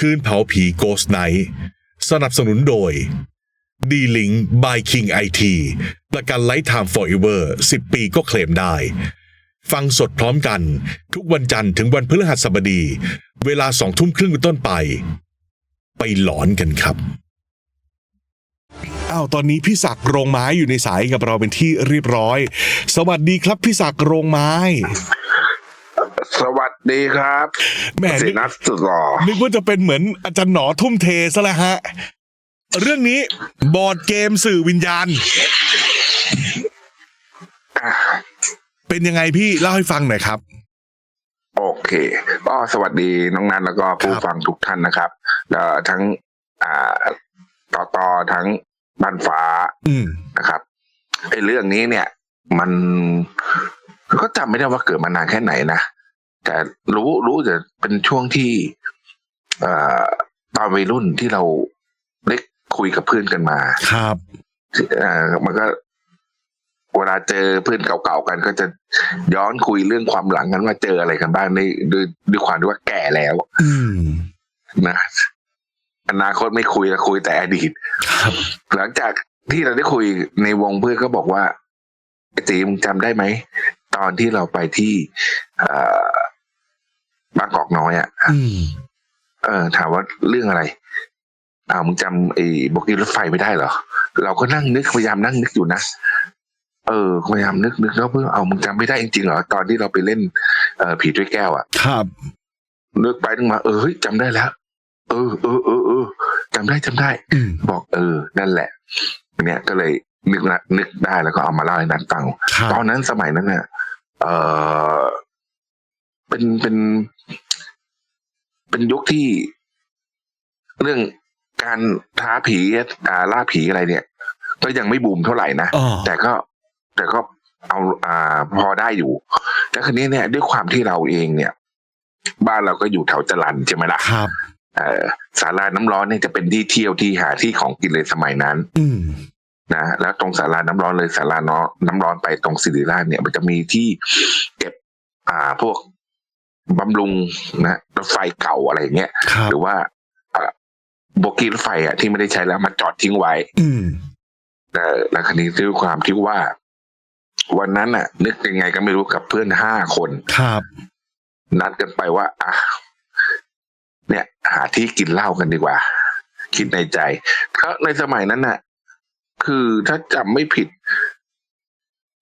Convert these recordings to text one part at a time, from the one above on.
คืนเผาผีโกสไนสนับสนุนโดย d l i n k by King IT ประกันไลฟ์ไทม์ forever 10ปีก็เคลมได้ ฟังสดพร้อมกัน ทุกวันจันทร์ถึงวันพฤหัสบดี เวลาสองทุ่มครึ่งเป็นต้นไป ไปหลอนกันครับอ้าวตอนนี้พี่ศักดิ์โรงไม้อยู่ในสายกับเราเป็นที่เรียบร้อย สวัสดีครับพี่ศักดิ์โรงไม้ สวัสดีครับแหมเสนึกนัสสุดหล่อนึกว่าจะเป็นเหมือนอาจารย์หนอทุ่มเทซะแล้วฮะ เรื่องนี้บอร์ดเกมสื่อวิญญาณอะเป็นยังไงพี่เล่าให้ฟังหน่อยครับ โอเคก็สวัสดีน้องนันแล้วก็ผู้ครับฟังทุกท่านนะครับแล้วทั้ง อ่าต่อต่อทั้งบ้านฟ้าอืมนะครับไอ้เรื่องนี้เนี่ย มันก็จำไม่ได้ว่าเกิดมานานแค่ไหนนะ แต่รู้รู้แต่เป็นช่วงที่เอ่อตอนวัยรุ่นที่เราได้คุยกับเพื่อนกันมา ครับเอ่อมันก็เวลาเจอเพื่อนเก่าๆกัน ก็จะย้อนคุยเรื่องความหลังกันว่าเจออะไรกันบ้างในด้วยด้วยความที่ว่าแก่แล้ว อืมนะอนาคตไม่คุยแล้วคุยแต่อดีตครับหลังจากที่เราได้คุยในวงเพื่อนก็บอกว่าไอ้ตีมึงจำได้ไหม ตอนที่เราไปที่เอ่อ บางกอกน้อยอะ่ะอืมเออ ถามว่าเรื่องอะไรอ้าวมึงจำไอ้บกี้รถไฟไม่ได้เหรอ เราก็นั่งนึกพยายามนั่งนึกอยู่นะเออพยายามนึกนึกแล้วเพื่อเอามึงจำไม่ได้จริงๆเหรอตอนที่เราไปเล่นเอ่อผีด้วยแก้วอะ่ะ ครับนึกไปนึกมา เออเฮ้ยจำได้แล้ว เออเออเออเออจำได้จำได้อืมบอก เออ นั่นแหละเนี่ยก็เลยนึกละนึกได้แล้วก็เอามาเล่าให้นัดฟังครับตอนนั้นสมัยนั้นเนี่ยเออ เป็นเป็น เป็นยุคที่เรื่องการท้าผีอ่าล่าผีอะไรเนี่ย ก็ยังไม่บูมเท่าไหร่นะอ๋อแต่ก็แต่ก็เอาอ่าพอได้อยู่แต่คืนนี้เนี่ย ด้วยความที่เราเองเนี่ย บ้านเราก็อยู่แถวจรันใช่ไหมล่ะครับเอ่อศาลาน้ำร้อนเนี่ยจะเป็นที่เที่ยวที่หาที่ของกินเลยสมัยนั้น อืมนะแล้วตรงศาลาน้ำร้อนเลยศาลาน้ำน้ำร้อนไปตรงสิริราชเนี่ย มันจะมีที่เก็บ อ่า พวก บำรุงนะรถไฟเก่าอะไรอย่างเงี้ยครับหรือว่าอ่าโบกี้รถไฟอะที่ไม่ได้ใช้แล้วมาจอดทิ้งไว้ อืมแต่แล้วคันนี้ด้วยความที่ว่า วันนั้นน่ะ นึกยังไงก็ไม่รู้กับเพื่อนห้าคนครับ นัดกันไปว่าอะเนี่ย หาที่กินเหล้ากันดีกว่า คิดในใจก็ในสมัยนั้นน่ะ คือถ้าจำไม่ผิด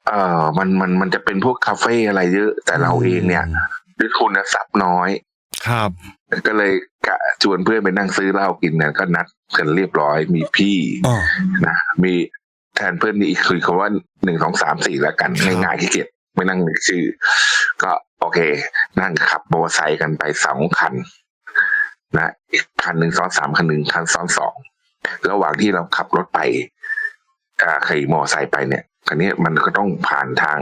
เอ่อมันมันมันจะเป็นพวกคาเฟ่อะไรเยอะ แต่เราเองเนี่ย ด้วยทุนทรัพย์น้อย ครับ ก็เลยกะชวนเพื่อนไปนั่งซื้อเหล้ากินเนี่ยก็นัดกันเรียบร้อยมีพี่อ๋อ นะมีแทนเพื่อนนี่อีกคือคำว่าหนึ่งสองสามสี่แล้วกันครับ ง่ายๆขี้เกียจไม่นั่งนึกชื่อ ก็โอเค นั่งขับมอเตอร์ไซค์กันไปสองคัน นะอีกคันหนึ่งซ้อนสามคันหนึ่งคันซ้อนสองระหว่างที่เราขับรถไปอ่าขี่มอเตอร์ไซค์ไปเนี่ยคันนี้มันก็ต้องผ่านทาง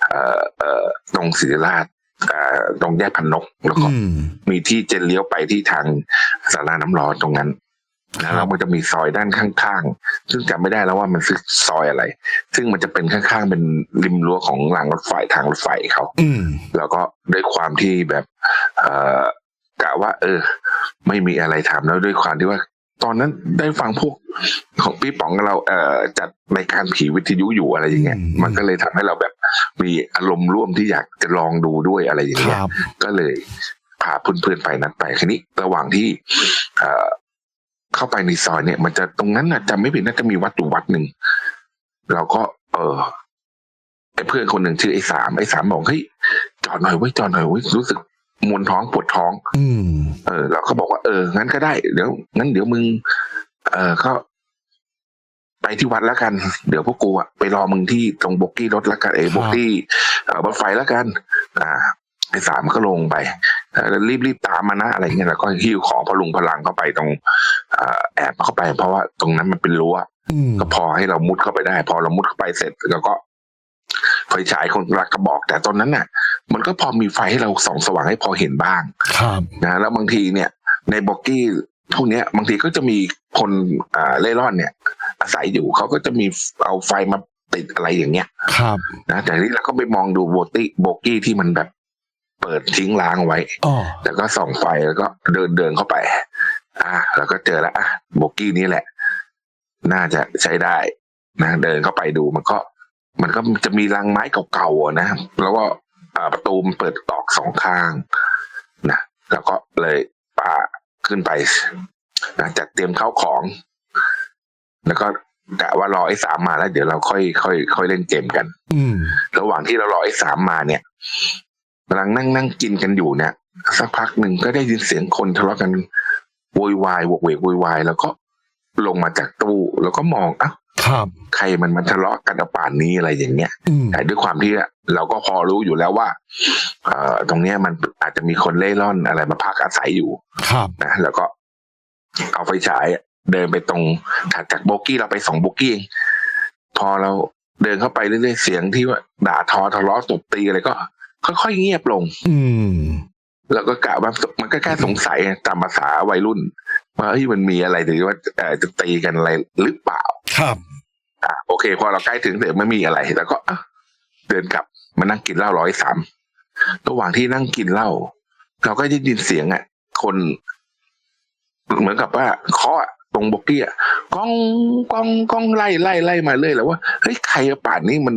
เอ่อเอ่อตรงศิริราชอ่า ตรงแยกพันนกแล้วก็อืมมีที่จะเลี้ยวไปที่ทางสาราน้ำร้อนตรงนั้นครันะบแล้วมันจะมีซอยด้านข้างๆ ซึ่งจำไม่ได้แล้วว่ามันคือซอยอะไร ซึ่งมันจะเป็นข้างๆ เป็นริมรั้วของรางรถไฟทางรถไฟเขาอืมแล้วก็ด้วยความที่แบบ เอ่อกะว่า เออ ไม่มีอะไรทำแล้วด้วยความที่ว่า ตอนนั้นได้ฟังพวกของพี่ป๋องเราเอ่อจัดรายการผีวิทยุอยู่อะไรอย่างเงี้ยอืมมันก็เลยทำให้เราแบบมีอารมณ์ร่วมที่อยากจะลองดูด้วยอะไรอย่างคเงี้ยรับก็เลยพาเพื่อนๆไปนัดไปคันนี้ระหว่างที่เอ่อเข้าไปในซอยเนี่ย มันจะตรงนั้นน่ะจำไม่ผิดน่าจะมีวัดอยู่วัดหนึ่งเราก็ เออไอ้เพื่อนคนหนึ่งชื่อไอ้สามไอ้สามบอกเฮ้ยจอดหน่อยเว้ยจอดหน่อยเว้ยรู้สึก มวนท้องปวดท้อง อืม เออเราก็บอกว่า เอองั้นก็ได้เดี๋ยวงั้นเดี๋ยวมึง เออก็ไปที่วัดแล้วกัน เดี๋ยวพวกกูอะไปรอมึงที่ตรงบกกี้รถแล้วกันเอ้ยครับบกกี้เอ่อรถไฟแล้วกัน อ่าไอ้สามก็ลงไปเออแล้วรีบรีบตามมานะอะไรเงี้ยแล้วก็หิ้วของพลุงพลังเข้าไปตรงเอ่อแอบเข้าไป เพราะว่าตรงนั้นมันเป็นรั้วอืมก็พอให้เรามุดเข้าไปได้ พอเรามุดเข้าไปเสร็จแล้วก็ ไฟฉายคนรักกระบอก แต่ตอนนั้นน่ะ มันก็พอมีไฟให้เราส่องสว่างให้พอเห็นบ้างครับนะแล้วบางทีเนี่ย ในบอกกี้พวกเนี้ยบางทีก็จะมีคนอ่าเล่ร่อนเนี่ย อาศัยอยู่เขาก็จะมีเอาไฟมาติดอะไรอย่างเงี้ย ครับนะแต่ที่เราก็ไปมองดูโบตี้โบกี้ที่มันแบบเปิดทิ้งล้างเอาไว้อ๋อแล้วก็ส่องไฟแล้วก็เดินเดินเข้าไป อะเราก็เจอแล้วอะโบกี้นี้แหละ น่าจะใช้ได้นะเดินเข้าไปดูมันก็ มันก็จะมีรังไม้เก่าๆอะนะแล้วก็อ่าประตูมันเปิดออกสองข้างนะแล้วก็เลยป่าขึ้นไปนะจัดเตรียมเข้าของ แล้วก็กะว่ารอไอ้สามมาแล้ว เดี๋ยวเราค่อยค่อยค่อยเล่นเกมกัน อืมระหว่างที่เรารอไอ้สามมาเนี่ยกำลังนั่งนั่งกินกันอยู่เนี่ยสักพักหนึ่งก็ได้ยินเสียงคนทะเลาะกันโวยวายโวกเวกโวยวายแล้วก็ลงมาจากตู้ แล้วก็มองอ้าว ครับใครมันมันทะเลาะกันอะป่านนี้อะไรอย่างเงี้ยอืมแต่ด้วยความที่เราก็พอรู้อยู่แล้วว่าเอ่อตรงเนี้ยมันอาจจะมีคนเล่ร่อนอะไรมาพักอาศัยอยู่ ครับนะแล้วก็เอาไฟฉายเดินไปตรงถัดจากโบกี้เราไปสองโบกี้เองพอเราเดินเข้าไปเรื่อยๆเสียงที่ว่าด่าทอทะเลาะตบตีอะไรก็ค่อยๆเงียบลง อืม แล้วก็กะว่ามันก็แค่สงสัยตามภาษาวัยรุ่น ว่าเฮ้ยมันมีอะไรหรือว่าเอ่อจะตีกันอะไรหรือเปล่า ครับอะโอเค พอเราใกล้ถึงเสร็จไม่มีอะไร แล้วก็อะเดินกลับมานั่งกินเหล้าร้อยสามระหว่างที่นั่งกินเหล้าเราก็ได้ยินเสียงอะ คนเหมือนกับว่าเคาะอะตรงบกกี้อะก้องก้องก้องไล่ไล่ไล่มาเรื่อยแล้วว่าเฮ้ยใครอะป่านนี้มัน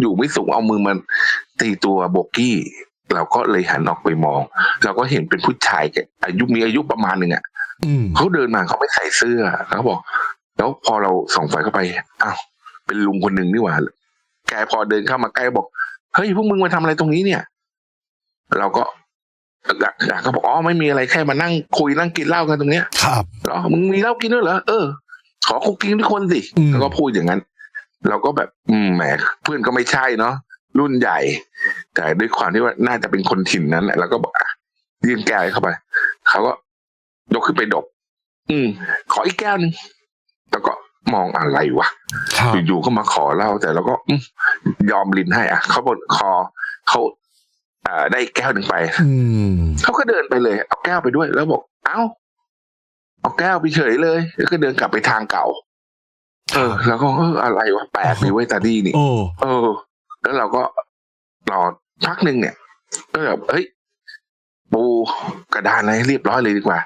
อยู่ไม่สูงเอามือมันตีตัวโบกี้ เราก็เลยหันออกไปมอง เราก็เห็นเป็นผู้ชายแกอายุมีอายุประมาณหนึ่งอะอืม เขาเดินมาเขาไม่ใส่เสื้อแล้วเขาบอก แล้วพอเราส่องไฟเข้าไปอ้าวเป็นลุงคนหนึ่งนี่หว่าแกพอเดินเข้ามาใกล้บอกเฮ้ยพวกมึงมาทำอะไรตรงนี้เนี่ย เราก็อยากก็บอกอ๋อไม่มีอะไรแค่มานั่งคุยนั่งกินเหล้ากันตรงเนี้ย ครับเหรอมึงมีเหล้ากินด้วยเหรอเออขอคุกกินทุกคนสิอืมแล้วก็พูดอย่างนั้น เราก็แบบ อืมแหมเพื่อนก็ไม่ใช่เนาะรุ่นใหญ่ แต่ด้วยความที่ว่าน่าจะเป็นคนถิ่นนั้นแหละเราก็บอกอะยื่นแก้วให้เข้าไปเขาก็ ยกขึ้นไปดกอืม ขออีกแก้วหนึ่งแล้วก็มองอะไรวะครับอยู่ๆก็มาขอเหล้าแต่เราก็อืมยอมลินให้ อะเขาบนคอเขาเอ่อได้อีกแก้วหนึ่งไปอืมเขาก็เดินไปเลย เอาแก้วไปด้วย แล้วบอก เอ้า เอาแก้วไปเฉยเลย แล้วก็เดินกลับไปทางเก่า เออ แล้วก็เอออะไรวะแปลกดีเว้ยตาดีนี่โอ้เออ แล้วเราก็รอพักหนึ่งเนี่ยก็แบบเฮ้ยปูกระดานอะไรให้เรียบร้อยเลยดีกว่า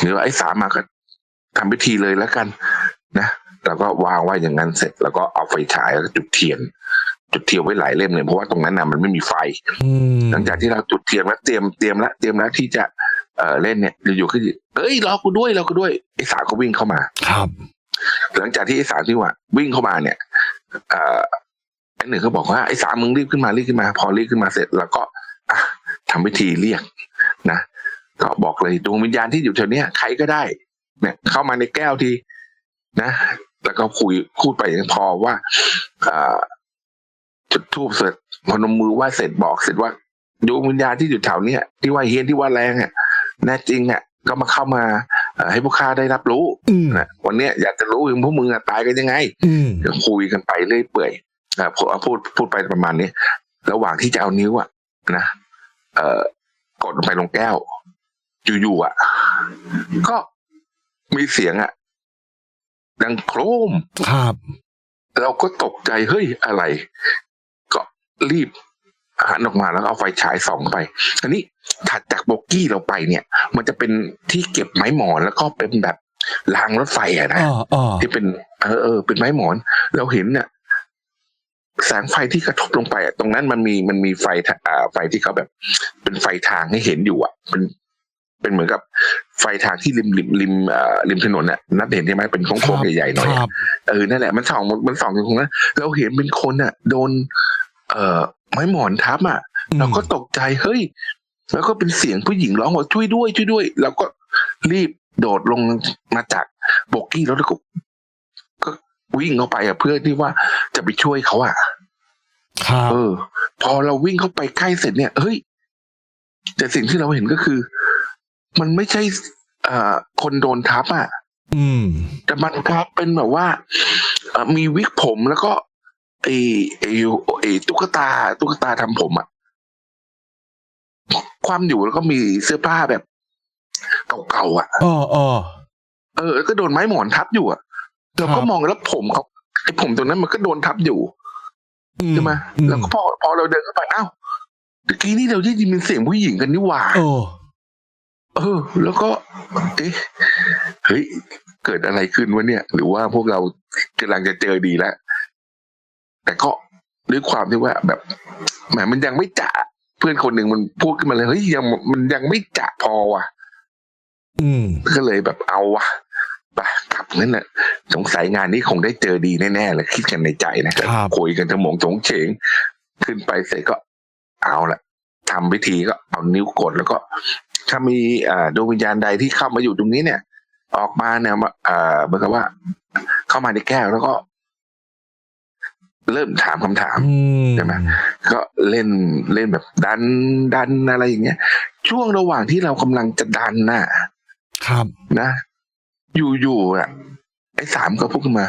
หรือว่าไอ้สามมาก็ทำพิธีเลยแล้วกันนะแล้วก็วางไว้อย่างนั้นเสร็จ แล้วก็เอาไฟฉายแล้วก็จุดเทียน จุดเทียนไว้หลายเล่มเลยเพราะว่าตรงนั้นน่ะมันไม่มีไฟอืมหลังจากที่เราจุดเทียนแล้วเตรียมเตรียมแล้วเตรียมแล้วที่จะเอ่อเล่นเนี่ยอยู่ๆก็เอ้ยรอกูด้วยรอกูด้วยไอ้สามก็วิ่งเข้ามา ครับ หลังจากที่ไอ้สามที่ว่า วิ่งเข้ามาเนี่ยเอ่อไอ้หนึ่งก็บอกว่าไอ้สามมึงรีบขึ้นมารีบขึ้นมา พอรีบขึ้นมาเสร็จ แล้วก็อะทำพิธีเรียกนะ ก็บอกเลยดวงวิญญาณที่อยู่แถวเนี้ยใครก็ได้ เนี่ย เข้ามาในแก้วทีนะ แล้วก็คุยพูดไปอย่างพอว่าอ่าจุดทูบเสร็จพนมมือไหว่าเสร็จบอกเสร็จว่าดวงวิญญาณที่อยู่แถวเนี้ยที่ว่าเฮียนที่ว่าแรงอะแน่จริงอะ ก็มาเข้ามาเอ่อให้พวกข้าได้รับรู้อืมนะวันเนี้ยอยากจะรู้ว่าพวกมึงอะตายกันยังไงอืมก็คุยกันไปเรื่อยเปื่อยอ่าพูดพูดพูดไปประมาณนี้ ระหว่างที่จะเอานิ้วอะนะเอ่อกดลงไปลงแก้ว อยู่ๆอะก็มีเสียงอะดังโครมครับ เราก็ตกใจเฮ้ยอะไร ก็รีบหันออกมาแล้วก็เอาไฟฉายส่องไปอันนี้ถัดจากโบกี้เราไปเนี่ย มันจะเป็นที่เก็บไม้หมอนแล้วก็เป็นแบบรางรถไฟอะนะอ่าอ่าที่เป็นเออเออเป็นไม้หมอน เราเห็นเนี่ยแสงไฟที่กระทบลงไปอะตรงนั้นมันมีมันมีไฟทะอ่าไฟที่เขาแบบ เป็นไฟทางให้เห็นอยู่อะเป็น เป็นเหมือนกับไฟทางที่ริมริมริมเอ่อริมถนนน่ะนัดเห็นใช่ไหมเป็นโค้งๆใหญ่ๆหน่อยคอะรับเออนั่นแหละมันส่องมันส่องอยู่ตรงนั้นเราเห็นเป็นคนอะ โดน เอ่อไม้หมอนทับอะเราก็ตกใจเฮ้ย แล้วก็เป็นเสียงผู้หญิงร้องว่าช่วยด้วยช่วยด้วยแล้วก็รีบโดดลงมาจากโบกี้แล้วก็ก็วิ่งเข้าไปอะเพื่อที่ว่าจะไปช่วยเขาอะครับเออ พอเราวิ่งเข้าไปใกล้เสร็จเนี่ยเฮ้ยแต่สิ่งที่เราเห็นก็คือ มันไม่ใช่เอ่อคนโดนทับอะอืม แต่มันครับเป็นแบบว่าเอ่อมีวิกผมแล้วก็ไอ้ไอ้ไอ้ตุ๊กตาตุ๊กตาทำผมอะความอยู่แล้วก็มีเสื้อผ้าแบบเก่าๆอะอ๋ออ๋อ เออแล้วก็โดนไม้หมอนทับอยู่อะเราก็ครับ มองแล้วผมเขาไอ้ผมตรงนั้นมันก็โดนทับอยู่อืใช่ไหมอืแล้วก็พอพอเราเดินเข้าไปอ้าวตะกี้นี่เราได้ยินเป็นเสียงผู้หญิงกันนี่หว่า โอ้ เออ แล้วก็ เอ๊ะเฮ้ย เกิดอะไรขึ้นวะเนี่ย หรือว่าพวกเรากำลังจะเจอดีแล้ว แต่ก็ด้วยความที่ว่าแบบแหมมันยังไม่จะเพื่อนคนหนึ่งมันพูดขึ้นมาเลยเฮ้ยยังมันยังไม่จะพอว่ะ อืม ก็เลยแบบเอาวะไปกลับนั่นแหละสงสัยงานนี้คงได้เจอดีแน่ๆเลยคิดกันในใจนะครับคุยกันจะหมงจงเฉง ขึ้นไปเสร็จก็เอาละทำพิธีก็เอานิ้วกดแล้วก็ ถ้ามีอ่าดวงวิญญาณใดที่เข้ามาอยู่ตรงนี้เนี่ย ออกมาเนี่ยมาอ่าเหมือนกับว่า เข้ามาในแก้วแล้วก็ เริ่มถามคำถามอืมใช่ไหมก็เล่นเล่นแบบดันดันอะไรอย่างเงี้ย ช่วงระหว่างที่เรากำลังจะดันน่ะ ครับนะ อยู่อยู่ๆอะ ไอ้สามก็พูดขึ้นมา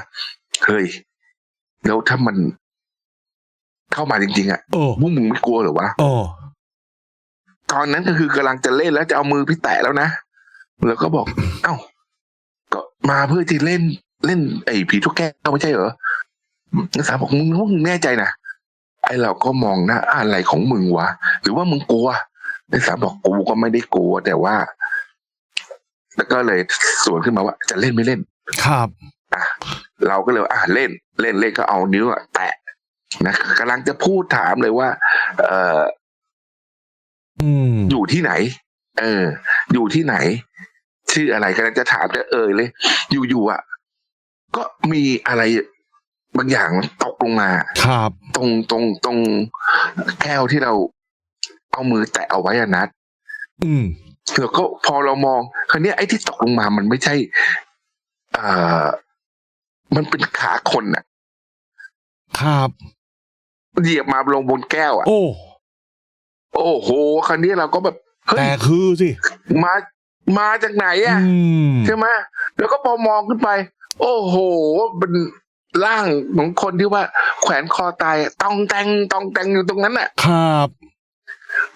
เฮ้ยแล้วถ้ามันเข้ามาจริงๆอะโอ้พวกมึงไม่กลัวเหรอวะโอ้ ตอนนั้นก็คือกำลังจะเล่นแล้วจะเอามือพี่แตะแล้วนะแล้วก็บอก เอ้า ก็มาเพื่อที่เล่นเล่น ไอ้ผีทุกแก้วไม่ใช่เหรอไอ้สามบอกมึงพวกมึงแน่ใจนะไอ้เราก็มองหน้าอะไรของมึงวะหรือว่ามึงกลัวไอ้สามบอกกูก็ไม่ได้กลัว แต่ว่า แล้วก็เลยสวนขึ้นมาว่า จะเล่นไม่เล่น ครับเราก็เลยว่าอะเล่น เล่นเล่นก็เอานิ้วอะแตะนะกำลังจะพูดถามเลยว่า เออ อืมอยู่ที่ไหน เออ อยู่ที่ไหน ชื่ออะไรกำลังจะถามจะเอ่ยเลย อยู่ๆอะ ก็มีอะไรบางอย่างตกลงมา ครับ ตรงตรงตรงแก้วที่เราเอามือแตะเอาไว้อะนัด อืมแล้วก็พอเรามองคราวเนี้ยไอ้ที่ตกลงมามันไม่ใช่ เอ่อ มันเป็นขาคนอะครับ เหยียบมาลงบนแก้วอะโอ้ โอ้โหคราวนี้เราก็แบบเฮ้ยแต่คือสิ มามาจากไหนอะอืมใช่ไหมแล้วก็พอมองขึ้นไป โอ้โหเป็นร่างของคนที่ว่า แขวนคอตายอะตองแตงตองแตงอยู่ตรงนั้นน่ะ ครับ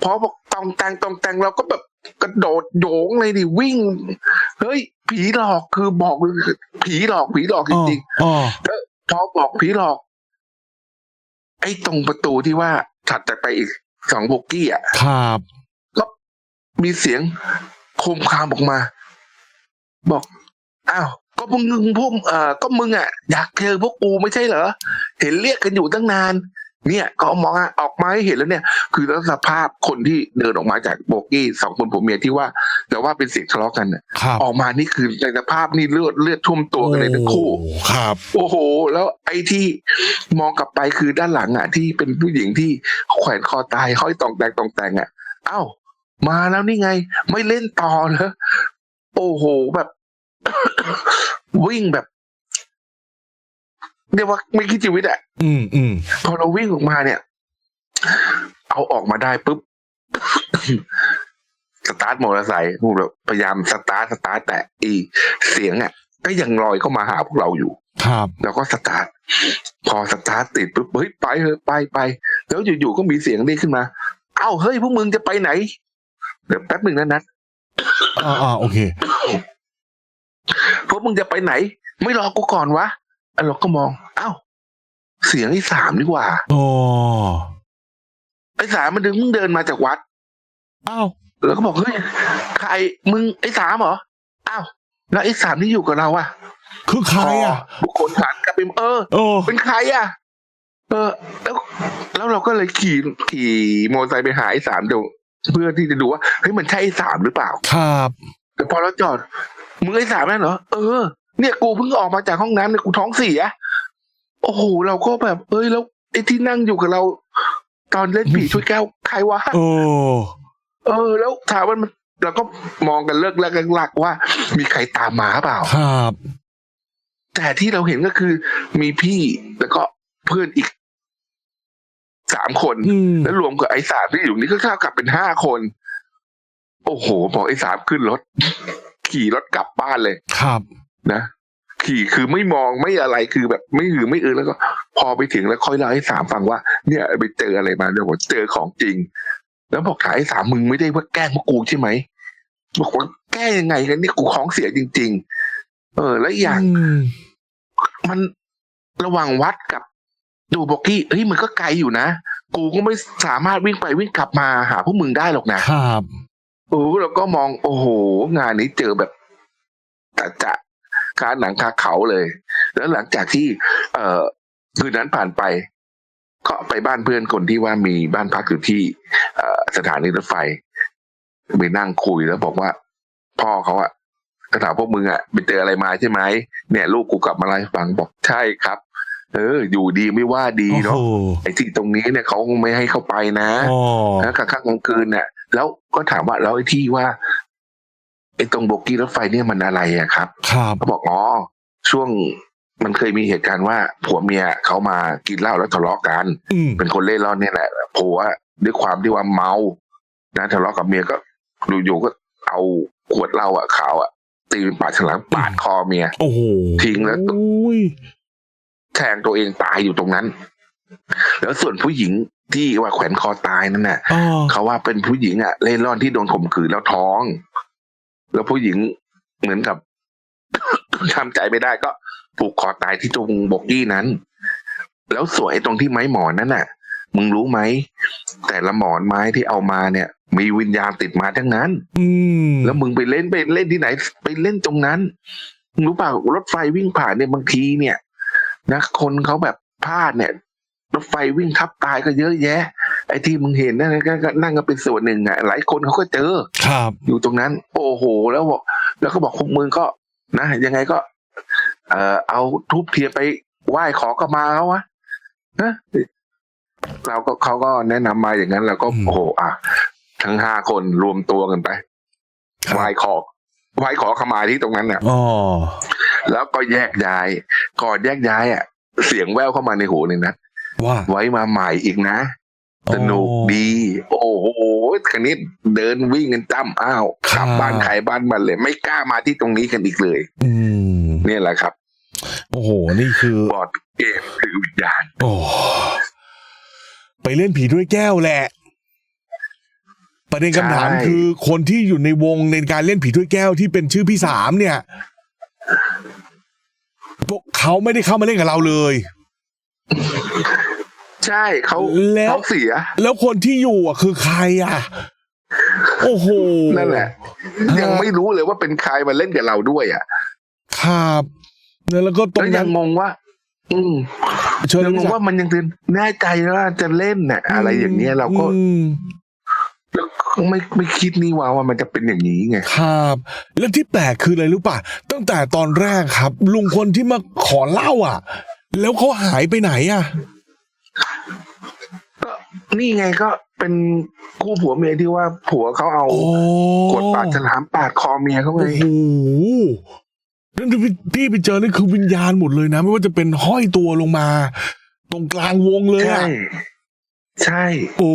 พอบอกตองแตงตองแตงเราก็แบบกระโดดโยงเลยดิวิ่ง เฮ้ย ผีหลอกคือบอกเลยผีหลอกผีหลอกจริงอ๋อๆพอบอกผีหลอก ไอ้ตรงประตูที่ว่าถัดจากไปอีก สองโบกี้อะครับมีเสียงโคมคามออกมา บอกอ้าวก็พวกมึงพวกเอ่อก็มึงอะอยากเจอพวกกูไม่ใช่เหรอ เห็นเรียกกันอยู่ตั้งนาน เนี่ยก็มองอะออกมาให้เห็นแล้วเนี่ย คือแล้วสภาพคนที่เดินออกมาจากโบกี้สองคนผัวเมียที่ว่า แต่ว่าเป็นเสียงทะเลาะกันน่ะครับออกมานี่คือในสภาพนี่เลือดเลือดท่วมตัวกันเลยทั้งคู่ โอ้ครับ โอ้โห แล้วไอ้ที่มองกลับไปคือด้านหลังอะ ที่เป็นผู้หญิงที่แขวนคอตายห้อยตองแตงตองแตงอะ เอ้า มาแล้วนี่ไง ไม่เล่นต่อเหรอโอ้โหแบบ วิ่งแบบ เรียกว่าไม่คิดชีวิตอะอืมอืมพอเราวิ่งออกมาเนี่ย เอาออกมาได้ปุ๊บสตาร์ทมอเตอร์ไซค์พวกเราพยายามสตาร์ทสตาร์ทแต่อีเสียงอะก็ยังลอยเข้ามาหาพวกเราอยู่ ครับ แล้วก็สตาร์ทพอสตาร์ทติดปุ๊บเฮ้ยไปเถอะไปไปแล้วอยู่ๆก็มีเสียงเรียกขึ้นมา เอ้าเฮ้ยพวกมึงจะไปไหน เดี๋ยวแป๊บหนึ่งนะนัดอ่าอ่าโอเคพวกมึงจะไปไหน ไม่รอกูก่อนวะ อะเราก็มองเอ้าเสียงไอ้สามนี่หว่าอ๋อไอ้สามมันดึงมึงเดินมาจากวัดอ้าวแล้วก็บอกเฮ้ยใครมึงไอ้สามเหรออ้าวแล้วไอ้สามที่อยู่กับเราอะคือใครอะพทุกคนหันกลับไปเออโอ้เป็นใครอะเออ แล้ว แล้วเราก็เลยขี่ขี่มอเตอร์ไซค์ไปหาไอ้สามเดี๋ยวเพื่อที่จะดูว่าเฮ้ยมันใช่ไอ้สามหรือเปล่า ครับ แต่พอเราจอดมึงไอ้สามนั่นเหรอเออ เนี่ยกูเพิ่งออกมาจากห้องน้ำเนี่ยกูท้องเสียโอ้โหเราก็แบบ เอ้ยแล้วไอ้ที่นั่งอยู่กับเรา ตอนเล่นผีช่วยแก้วใครวะโอ้เออ แล้วถามว่ามันเราก็มองกันเลิกแล้วกันหลักว่า มีใครตามมาเปล่า ครับ แต่ที่เราเห็นก็คือ มีพี่แล้วก็เพื่อนอีกสามคนอืมแล้วรวมกับไอ้สามที่อยู่นี่ก็เท่ากับเป็นห้าคน โอ้โหบอกไอ้สามขึ้นรถ ขี่รถกลับบ้านเลย ครับ นะขี่คือไม่มองไม่อะไรคือแบบไม่หือไม่อือแล้วก็ พอไปถึงแล้วค่อยเล่าให้สามฟังว่า เนี่ยไปเจออะไรมาเดี๋ยวผมเจอของจริง แล้วบอกถามไอ้สามมึงไม่ได้ว่าแกล้งพวกกูใช่ไหมบอกว่าแก้ยังไงกันนี่กูท้องเสียจริง ๆ เออ แล้วอีกอย่างอืมมันระหว่างวัดกับ ดูบอกกี้เฮ้ยมันก็ไกลอยู่นะ กูก็ไม่สามารถวิ่งไปวิ่งกลับมาหาพวกมึงได้หรอกนะครับโอ้เราก็มองโอ้โห งานนี้เจอแบบแต่จะ คาหนังคาเขาเลย แล้วหลังจากที่ เอ่อคืนนั้นผ่านไป ก็ไปบ้านเพื่อนคนที่ว่ามีบ้านพักอยู่ที่เอ่อสถานีรถไฟไปนั่งคุยแล้วบอกว่า พ่อเขาอะก็ถามพวกมึงอะไปเจออะไรมาใช่ไหมเนี่ย ลูกกูกลับมาเล่าให้ฟังบอกใช่ครับ เออ อยู่ดีไม่ว่าดีโอ้เนาะโหไอ้ที่ตรงนี้เนี่ยเขาคงไม่ให้เข้าไปนะอ๋อแล้วกลางค่ำกลางคืนเนี่ยแล้วก็ถามว่าแล้วไอ้ที่ว่า ไอ้ตรงโบกี้รถไฟเนี่ยมันอะไรอะครับครับเขาบอกอ๋อช่วงมันเคยมีเหตุการณ์ว่าผัวเมียเขามากินเหล้าแล้วทะเลาะกันอืมเป็นคนเล่ร่อนเนี่ยแหละผัวด้วยความที่ว่าเมานะทะเลาะกับเมียก็อยู่ๆก็เอาขวดเหล้าอะขาวอะตีเป็นปากฉลามปาดคอเมียโอ้โหทิ้งแล้วโอ้ยแทงตัวเองตายอยู่ตรงนั้น แล้วส่วนผู้หญิงที่ว่าแขวนคอตายนั่นน่ะอ๋อเขาว่าเป็นผู้หญิงอะเล่ร่อนที่โดนข่มขืนแล้วท้อง แล้วผู้หญิงเหมือนกับทำใจไม่ได้ก็ผูกคอตายที่ตรงโบกี้นั้น แล้วสวยตรงที่ไม้หมอนนั้นน่ะ มึงรู้ไหม แต่ละหมอนไม้ที่เอามาเนี่ย มีวิญญาณติดมาทั้งนั้น อืมแล้วมึงไปเล่นไปเล่นที่ไหน ไปเล่นตรงนั้นมึงรู้เปล่ารถไฟวิ่งผ่านเนี่ยบางทีเนี่ยนะคนเขาแบบพลาดเนี่ยรถไฟวิ่งทับตายก็เยอะแยะ ไอ้ที่มึงเห็นนั่นก็ก็นั่งก็เป็นส่วนหนึ่งอะ หลายคนเขาก็เจอครับอยู่ตรงนั้น โอ้โห แล้วบอกแล้วก็บอกพวกมึงก็นะยังไงก็ เอ่อเอาทุบเทียนไปไหว้ขอก็มาเขาวะนะเราก็เขาก็แนะนำมาอย่างนั้นเราก็อืมโอ้โหอะทั้งห้าคนรวมตัวกันไปครับไหว้ขอไหว้ขอขมาที่ตรงนั้นน่ะอ๋อแล้วก็แยกย้ายก่อนแยกย้ายอะ เสียงแว่วเข้ามาในหูเลยนะว่าไว้มาใหม่อีกนะ สนุกดี โอ้โหคันนี้เดินวิ่งกันจ้ำอ้าวขับบ้านใครบ้านมันเลย ไม่กล้ามาที่ตรงนี้กันอีกเลย อืมเนี่ยแหละครับ โอ้โห นี่คือบอร์ดเกมคือวิญญาณโอ้ไปเล่นผีด้วยแก้วแหละ ประเด็นคำถามใช่คือคนที่อยู่ในวงในการเล่นผีด้วยแก้วที่เป็นชื่อพี่สามเนี่ยพวกเขาไม่ได้เข้ามาเล่นกับเราเลย ใช่เขาแล้วเขาเสีย แล้วคนที่อยู่อะคือใครอะ โอ้โหนั่นแหละ ยังไม่รู้เลยว่าเป็นใครมาเล่นกับเราด้วยอะครับแล้วก็ตรแล้งวยันั้งนงงว่า อืมเชิญยังงพี่งศักว่าดิ์มันยังตื่นแน่ใจว่าจะเล่นน่ะ อะไรอย่างเงี้ยเราก็อืมแล้วก็ไม่ไม่คิดนี่ว่าว่ามันจะเป็นอย่างนี้ไงครับ แล้วที่แปลกคืออะไรรู้ป่ะตั้งแต่ตอนแรกครับ ลุงคนที่มาขอเล่าอะ แล้วเขาหายไปไหนอะ ก็นี่ไงก็เป็นคู่ผัวเมียที่ว่าผัวเขาเอาโอ้กดปากฉลามปาดคอเมียเขาไงโอ้โหนั่นที่พี่พี่ไปเจอนี่คือวิญญาณหมดเลยนะ ไม่ว่าจะเป็นห้อยตัวลงมา ตรงกลางวงเลยใช่อะใช่ โอ้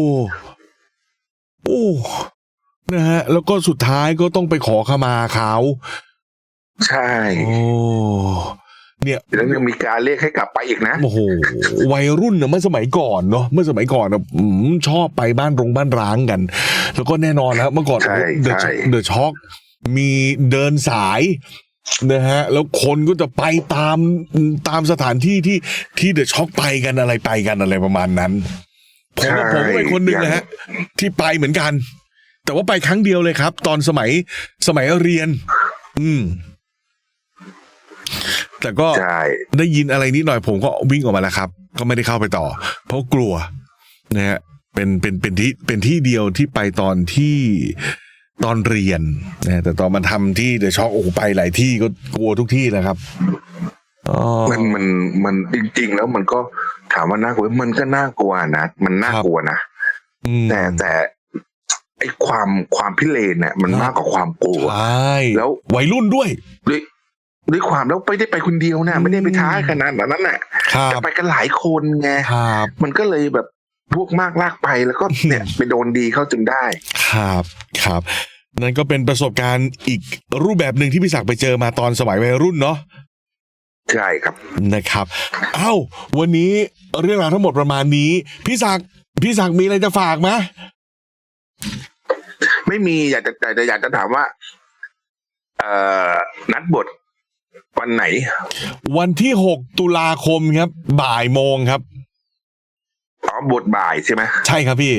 โอ้นะฮะ แล้วก็สุดท้ายก็ต้องไปขอขมาเขาใช่ โอ้ เนี่ยแล้วยังมีการเรียกให้กลับไปอีกนะโอ้โหวัยรุ่นเนอะเมื่อสมัยก่อนเนาะเมื่อสมัยก่อนเนอะอืมชอบไปบ้านโรงบ้านร้างกัน แล้วก็แน่นอนนะเมื่อก่อนใช่เดอะใช่เดอะช็อกมีเดินสายนะฮะแล้วคนก็จะไปตามตามสถานที่ที่ที่เดอะช็อกไปกันอะไรไปกันอะไรประมาณนั้นผมก็ผมก็เป็นคนหนึ่งนะฮะที่ไปเหมือนกัน แต่ว่าไปครั้งเดียวเลยครับ ตอนสมัยสมัยเรียน อืม แต่ก็ใช่ได้ยินอะไรนิดหน่อยผมก็วิ่งออกมาแล้วครับ ก็ไม่ได้เข้าไปต่อ เพราะกลัวนะฮะเป็นเป็นเป็นที่เป็นที่เดียวที่ไปตอนที่ตอนเรียนนะแต่ตอนมาทำที่เดอะช็อกโอ้โหไปหลายที่ก็กลัวทุกที่แหละครับอ๋อมันมันมันจริง ๆ แล้วมันก็ถามว่าน่ากลัวมันก็น่ากลัวนะมันน่ากลัวนะอืมแต่แต่ไอ้ความความพิเรนเนี่ยมันครับมากกว่าความกลัวใช่แล้ววัยรุ่นด้วยด้วย ด้วยความแล้วไม่ได้ไปคนเดียวนะอืมไม่ได้ไปท้าขนาดนั้นน่ะครับแต่ไปกันหลายคนไงครับมันก็เลยแบบพวกมากลากไปแล้วก็เนี่ยไปโดนดีเข้าจนได้ ครับครับ นั่นก็เป็นประสบการณ์อีกรูปแบบหนึ่งที่พี่ศักดิ์ไปเจอมาตอนสมัยวัยรุ่นเนาะใช่ครับนะครับเอ้าวันนี้เรื่องราวทั้งหมดประมาณนี้ พี่ศักดิ์พี่ศักดิ์มีอะไรจะฝากไหมไม่มีอยากจะแต่อยากจะถามว่า เอ่อนัดบท วันไหน วันที่6ตุลาคมครับ บ่ายโมงครับอ๋อบทบ่ายใช่ไหมใช่ครับพี่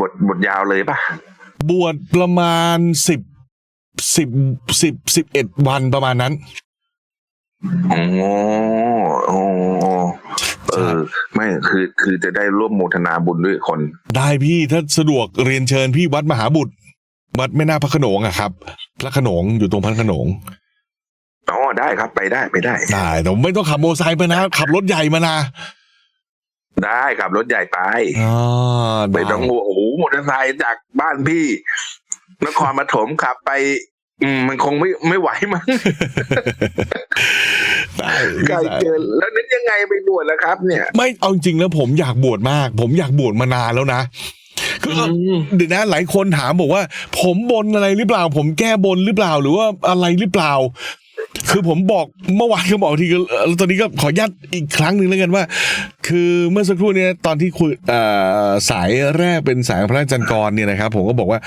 บทบทยาวเลยปะบวชประมาณสิบสิบสิบสิบเอ็ดวันประมาณนั้นโอ้โอ้เออไม่คือคือจะได้ร่วมโมทนาบุญด้วยคน ได้พี่ถ้าสะดวกเรียนเชิญพี่วัดมหาบุตร วัดแม่นาคพระโขนงอะครับ พระโขนงอยู่ตรงพระโขนง อ๋อได้ครับไปได้ไปได้ได้แต่ไม่ต้องขับโมอเตอร์ไซค์ไปนะขับรถใหญ่มานะได้ขับรถใหญ่ไปอ๋อไม่ได้ต้องห่วงโอ้โหมอเตอร์ไซค์จากบ้านพี่นครปฐมขับไป อืมมันคงไม่ไม่ไหวมั้งได้ไกลเกินแล้วนึกยังไงไปบวชแล้วครับ เนี่ย ไม่เอาจริงแล้วผมอยากบวชมาก ผมอยากบวชมานานแล้วนะคืออืมเดี๋ยวนะหลายคนถามบอกว่า ผมบนอะไรหรือเปล่า ผมแก้บนหรือเปล่า หรือว่าอะไรหรือเปล่า คือผมบอกเมื่อวานก็บอกทีก็ตอนนี้ก็ขอญาตอีกครั้งหนึ่งแล้วกันว่า คือเมื่อสักครู่เนี้ยตอนที่คุยสายแรกเป็นสายพระอาจารย์กรเนี่ยนะครับ ผมก็บอกว่า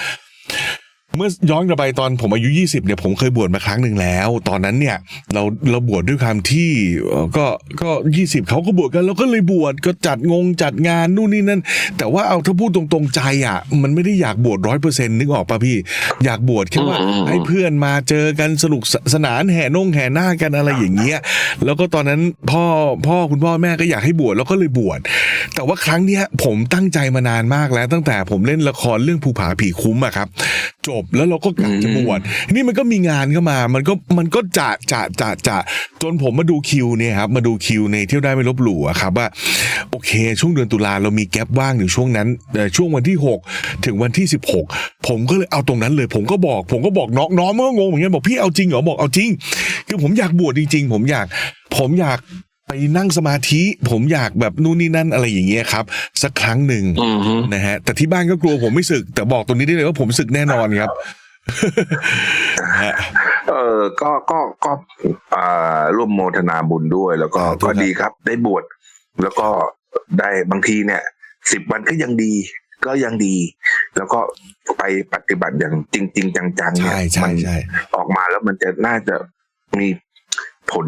เมื่อย้อนกลับไปตอนผมอายุ 20เนี่ยผมเคยบวชมาครั้งหนึ่งแล้ว ตอนนั้นเนี่ยเราเราบวชด้วยความที่เอ่อก็ก็20เขาก็บวชกันเราก็เลยบวชก็จัดงงจัดงานนู่นนี่นั่น แต่ว่าเอาถ้าพูดตรงๆใจอะ มันไม่ได้อยากบวชร้อยเปอร์เซ็นต์นึกออกป่ะพี่ อยากบวชแค่ว่าอืมให้เพื่อนมาเจอกันสนุกสสนานแห่นงแห่หน้ากันอะไรอย่างเงี้ยแล้วก็ตอนนั้นพ่อพ่อคุณพ่อแม่ก็อยากให้บวชแล้วก็เลยบวชแต่ว่าครั้งเนี้ยผมตั้งใจมานานมากแล้วตั้งแต่ผมเล่นละครเรื่องภูผาผีคุ้มอะครับ จบแล้วเราก็กลับจะบวชนี่มันก็มีงานเข้ามา มันก็มันก็จะจะจะจะจนผมมาดูคิวเนี่ยครับมาดูคิวในเที่ยวได้ไม่ลบหลู่อะครับว่าโอเค ช่วงเดือนตุลาเรามีแกลบว่างอยู่ช่วงนั้นเอ่อช่วงวันที่ 6 ถึงวันที่ 16 ผมก็เลยเอาตรงนั้นเลย ผมก็บอก ผมก็บอกน้องน้องมันก็งงเหมือนกันบอกพี่เอาจริงเหรอบอกเอาจริง คือผมอยากบวชจริงๆ ผมอยาก ผมอยาก ไปนั่งสมาธิผมอยากแบบนู่นนี่นั่นอะไรอย่างเงี้ยครับ สักครั้งหนึ่งอืมฮึนะฮะ แต่ที่บ้านก็กลัวผมไม่ศึก แต่บอกตรงนี้ได้เลยว่าผมศึกแน่นอนครับนะฮะเออก็ก็ก็อ่าร่วมโมทนาบุญด้วย แล้วก็สาธุก็ครับดีครับ ได้บวชแล้วก็ได้บางทีเนี่ยสิบวันก็ยังดี ก็ยังดี แล้วก็ไปปฏิบัติอย่างจริงจริงๆจังๆเนี่ยใช่ใช่มันใช่ออกมาแล้วมันจะน่าจะมีผล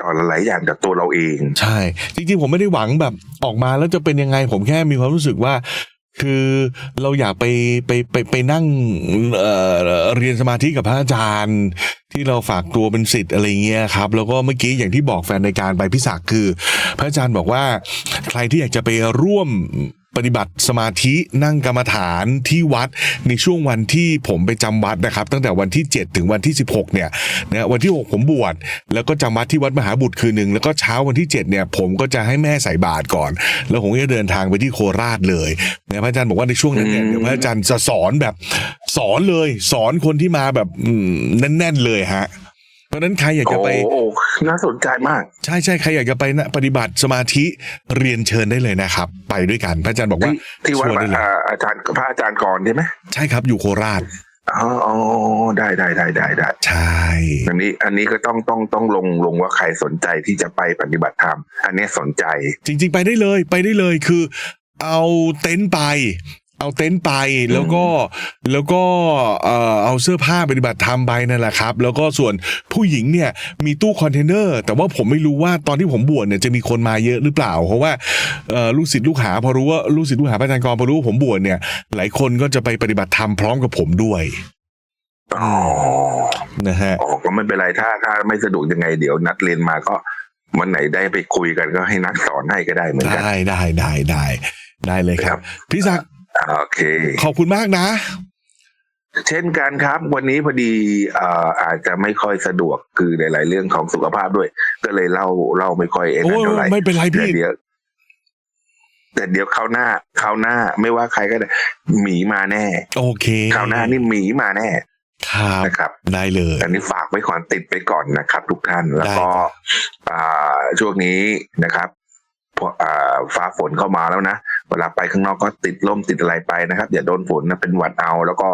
ต่อหลายอย่างกับตัวเราเอง ใช่ จริงๆ ผมไม่ได้หวังแบบออกมาแล้วจะเป็นยังไง ผมแค่มีความรู้สึกว่า คือเราอยากไปไปไปไปนั่งเเรียนสมาธิกับพระอาจารย์ ที่เราฝากตัวเป็นสิทธิ์อะไรเงี้ยครับ แล้วก็เมื่อกี้อย่างที่บอกแฟนรายการไปพิศักคือ พระอาจารย์บอกว่าใครที่อยากจะไปร่วม ปฏิบัติสมาธินั่งกรรมฐานที่วัดในช่วงวันที่ผมไปจำวัดนะครับ ตั้งแต่วันที่ 7 ถึงวันที่ 16เนี่ยนะวันที่ 6 ผมบวชแล้วก็จำวัดที่วัดมหาบุตรคืนหนึ่งแล้วก็เช้าวันที่ 7เนี่ยผมก็จะให้แม่ใส่บาตรก่อน แล้วผมก็จะเดินทางไปที่โคราชเลยนะพระอาจารย์บอกว่าในช่วงนั้นเนี่ยเดี๋ยวพระอาจารย์จะสอนแบบสอนเลย สอนคนที่มาแบบแน่นๆเลยฮะ ราะฉะนั้นใครอยากจะไปโอ้น่าสนใจมาก ใช่ใช่ใครอยากจะไปนะปฏิบัติสมาธิเรียนเชิญได้เลยนะครับ ไปด้วยกันพระอาจารย์บอกว่าที่ที่วัดชวนได้เลยอ่าอาจารย์พระอาจารย์ก่อนใช่ไหมใช่ครับอยู่โคราชอ๋ออ๋อได้ได้ได้ได้ได้ใช่อันนี้อันนี้ก็ต้องต้องต้องลงลงว่าใครสนใจที่จะไปปฏิบัติธรรม อันนี้สนใจ จริง ๆ ไปได้เลยไปได้เลยคือ เอาเต็นท์ไป เอาเต็นท์ไปแล้วก็แล้วก็เอ่อเอาเสื้อผ้าปฏิบัติธรรมไปนั่นแหละครับ แล้วก็ส่วนผู้หญิงเนี่ยมีตู้คอนเทนเนอร์ แต่ว่าผมไม่รู้ว่าตอนที่ผมบวชเนี่ยจะมีคนมาเยอะหรือเปล่า เพราะว่าเอ่อลูกศิษย์ลูกหาพอรู้ว่าลูกศิษย์ลูกหาพระอาจารย์กรพอรู้ว่าผมบวชเนี่ย หลายคนก็จะไปปฏิบัติธรรมพร้อมกับผมด้วยอ๋อนะฮะอ๋อก็ไม่เป็นไรถ้าถ้าไม่สะดวกยังไงเดี๋ยวนัดเรียนมาก็วันไหนได้ไปคุยกันก็ให้นัดสอนให้ก็ได้เหมือนกันได้ได้ได้ได้ได้เลยครับ พี่ศักดิ์ โอเค ขอบคุณมากนะ เช่นกันครับ วันนี้พอดีเอ่ออาจจะไม่ค่อยสะดวกคือหลาย ๆ เรื่องของสุขภาพด้วย ก็เลยเล่าเล่าไม่ค่อยเอ็นโอ้เท่าไหร่ไม่เป็นไรแต่พี่เดี๋ยวแต่เดี๋ยวคราวหน้าคราวหน้า ไม่ว่าใครก็ได้หมีมาแน่โอเคคราวหน้านี่หมีมาแน่ครับนะครับ ได้เลยอันนี้ฝากไว้ก่อนติดไปก่อนนะครับ ทุกท่านแล้วก็ได้ครับอ่าช่วงนี้นะครับพวกอ่าฟ้าฝนเข้ามาแล้วนะ เวลาไปข้างนอกก็ติดร่มติดอะไรไปนะครับอย่าโดนฝนนะเป็นหวัดเอา แล้วก็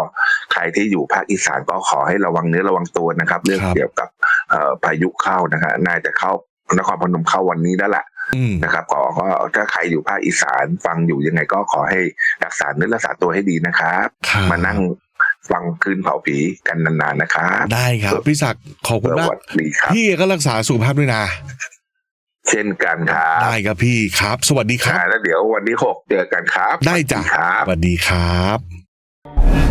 ใครที่อยู่ภาคอีสานก็ขอให้ระวังเนื้อระวังตัวนะครับ เรื่องเกี่ยวกับเอ่อพายุเข้านะครับน่าจะเข้านครพนมเข้าวันนี้แล้วแหละอืมนะครับก็ก็ถ้าใครอยู่ภาคอีสานฟังอยู่ยังไงก็ขอให้รักษาเนื้อรักษาตัวให้ดีนะครับครับมานั่งฟังคืนเผาผีกันนานๆนะครับได้ครับ พี่ศักดิ์ขอบคุณสมากวัสดีครับพี่ก็รักษาสุขภาพด้วยนะ เช่นกันครับได้ครับพี่ครับ สวัสดีครับแล้วเดี๋ยววันที่หกเจอกันครับ ได้จ้ะสวัสดีครับ